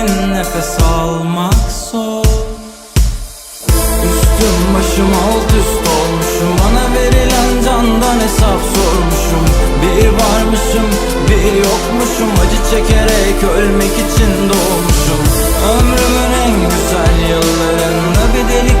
özeldin Nefes almak zor. Üstüm başım alt üst olmuşum. Bana verilen candan hesap sormuşum. Bir varmışım bir yokmuşum. Acı çekerek ölmek için doğmuşum. Ömrümün en güzel yıllarında Bir deli